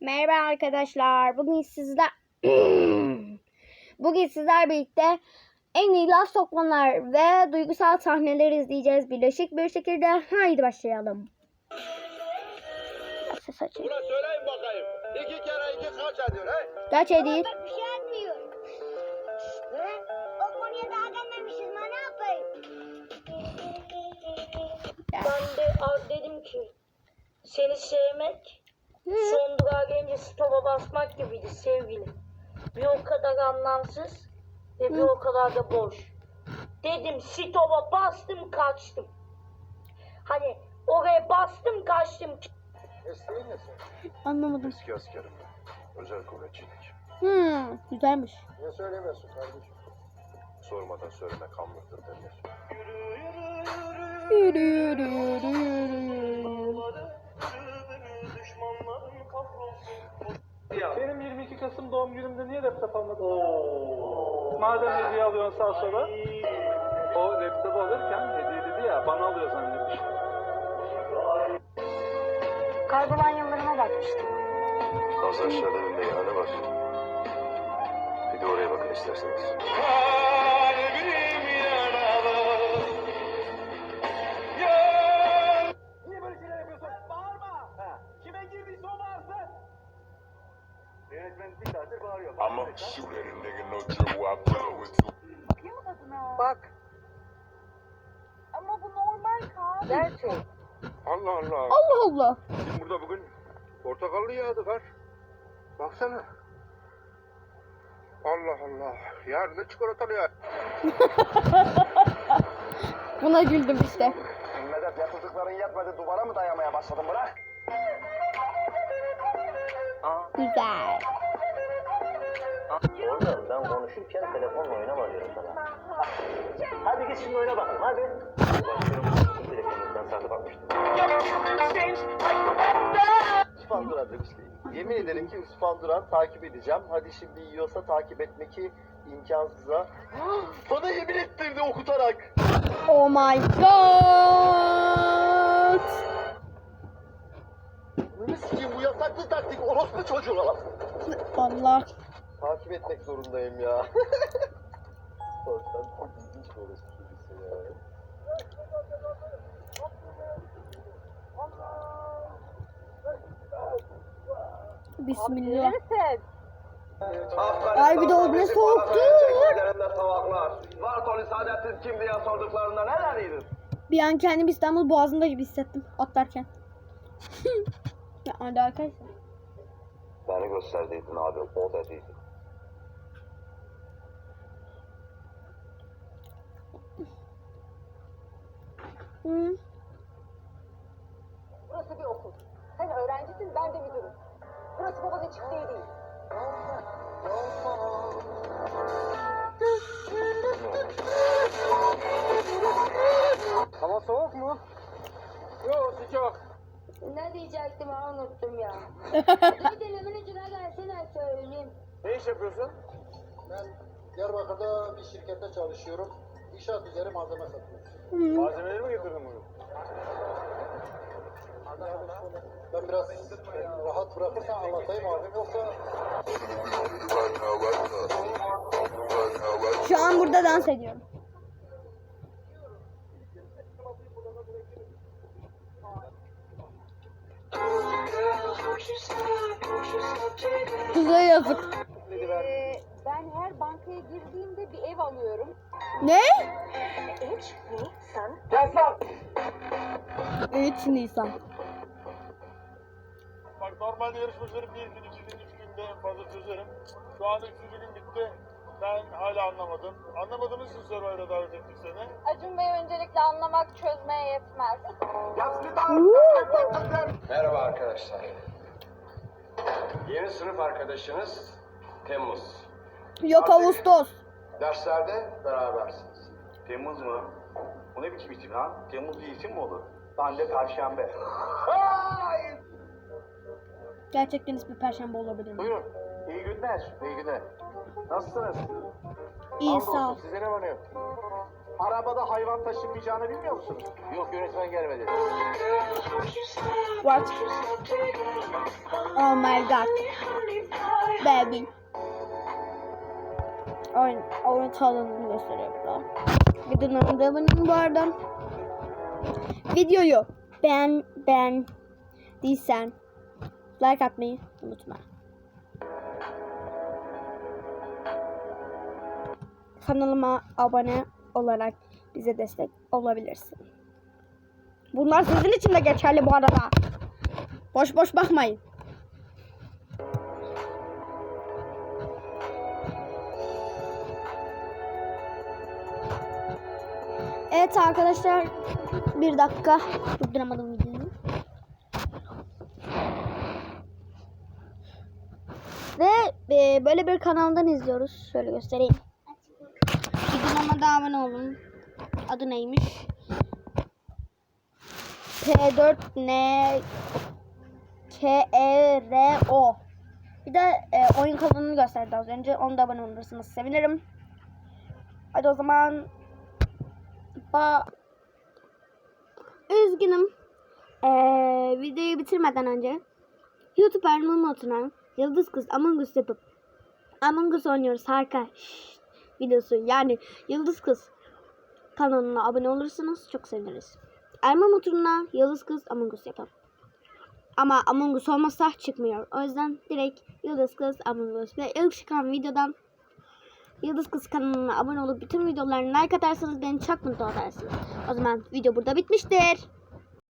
Merhaba arkadaşlar. Bugün sizler Bugün sizler birlikte en iyi laf sokmalar ve duygusal sahneleri izleyeceğiz birleşik bir şekilde. Haydi başlayalım. Ses açayım. Ulan söyleyin bakayım. İki kere iki kaç ediyor he? Kaç edeyim? Bir şey etmiyor. Ne? O konuya daha gelmemişiz ma ne yapayım? Ben de dedim ki seni sevmek son durağa gelince stopa basmak gibiydi sevgili. Bir o kadar anlamsız ve bir o kadar da boş. Dedim stopa bastım kaçtım. Hani oraya bastım kaçtım. Mesleğin ne sen? Anlamadım. Eski askerim ben. Özel kuvvetçilik. Hmm, güzelmiş. Niye söylemiyorsun kardeşim? Sormadan söyleme kanlıktır derler. Yürü yürü yürü yürü. Benim 22 Kasım doğum günümde niye laptop almadın? Madem hediye alıyorsun sağ sola. O laptop alırken hediye dedi ya bana alıyor zannetmiş. Kaybolan yıllarıma bakmıştım. Az aşağıda bir meyhane var. Bir de oraya bakın isterseniz. Shoot at a nigga, no dribble. I. Bak. Ama bu normal kan. Gerçek. Allah Allah. Allah Allah. Bizim burada bugün portakallı yağdı var. Baksana. Allah Allah. Yarın da çikolatalı yağ. Buna güldüm işte. Medet yatırdıkların yetmedi duvara mı dayamaya başladın bırak? Güzel. Oğlum ben konuşurken telefonla oynama diyorum sana. Hadi git şimdi oyna bakalım hadi. Telefonundan saklı bakmıştım. Spandura demişti. Yemin ederim ki Spandura takip edeceğim. Hadi şimdi yiyorsa takip etmeki imkansıza. Bana yemin ettirdi okutarak. Oh my god. Ne sikeyim bu yasaklı taktik orospu çocuğu. Allah. Takip etmek zorundayım ya. Sorsan çok ilginç bir orospu çocuğusun ya. Bismillah. Ay bir de o ne soğuktu. Saadettin kim diye sorduklarında? Bir an kendimi İstanbul Boğazı'nda gibi hissettim atlarken. ya hadi arkadaşlar. Beni gösterdiydin abi. O dediydin. Hı. Burası bir okul. Sen öğrencisin, ben de müdürüm. Burası babanın çiftliği değil. Hava soğuk mu? Yok sıcak. Ne diyecektim ha unuttum ya. bir denemin ucuna gelsene söyleyeyim. Ne iş yapıyorsun? Ben Diyarbakır'da bir şirkette çalışıyorum. İnşaat üzeri malzeme satıyorum. Malzemeleri mi getirdin bugün? Ben biraz rahat bırakırsan anlatayım abim yoksa Şu an burada dans ediyorum. Kıza yazık. Ee, ben her bankaya girdiğimde bir ev alıyorum. Ne? Üç Nisan. 3 Nisan. Bak normalde yarışmacıları bir gün, iki gün, üç günde en fazla çözerim. Şu an üçüncü gün bitti. Ben hala anlamadım. Anlamadığımız için Survivor'a davet ettik seni. Acun Bey öncelikle anlamak çözmeye yetmez. Merhaba arkadaşlar. Yeni sınıf arkadaşınız Temmuz. Yok Ağustos. Derslerde berabersiniz. Temmuz mu? Bu ne biçim isim lan? Temmuz bir isim mi olur? Ben de Perşembe. Gerçekten ismi Perşembe olabilir mi? Buyurun. İyi günler. İyi günler. Nasılsınız? İyi sağ ol. Size ne var ne yok? Arabada hayvan taşınmayacağını bilmiyor musunuz? Yok yönetmen gelmedi. What? Oh my god. Baby. Oyun, oyun kanalını gösteriyor burada. Videonun devamının bu arada. Videoyu beğen, beğen değilsen like atmayı unutma. Kanalıma abone olarak bize destek olabilirsin. Bunlar sizin için de geçerli bu arada. Boş boş bakmayın. Evet arkadaşlar bir dakika durduramadım videoyu. Ve e, böyle bir kanaldan izliyoruz. Şöyle göstereyim. Olun. Adı neymiş? P4N K-E-R-O Bir de e, oyun kanalını gösterdi az önce. Onu da abone olursanız sevinirim. Hadi o zaman ba Üzgünüm. Ee, videoyu bitirmeden önce YouTube arama moduna Yıldız Kız Among Us yapıp Among Us oynuyoruz harika videosu yani Yıldız Kız kanalına abone olursanız çok seviniriz. Arama motoruna Yıldız Kız Among Us yapalım. Ama Among Us olmazsa çıkmıyor. O yüzden direkt Yıldız Kız Among Us ve ilk çıkan videodan Yıldız Kız kanalına abone olup bütün videolarına like atarsanız beni çok mutlu edersiniz. O zaman video burada bitmiştir.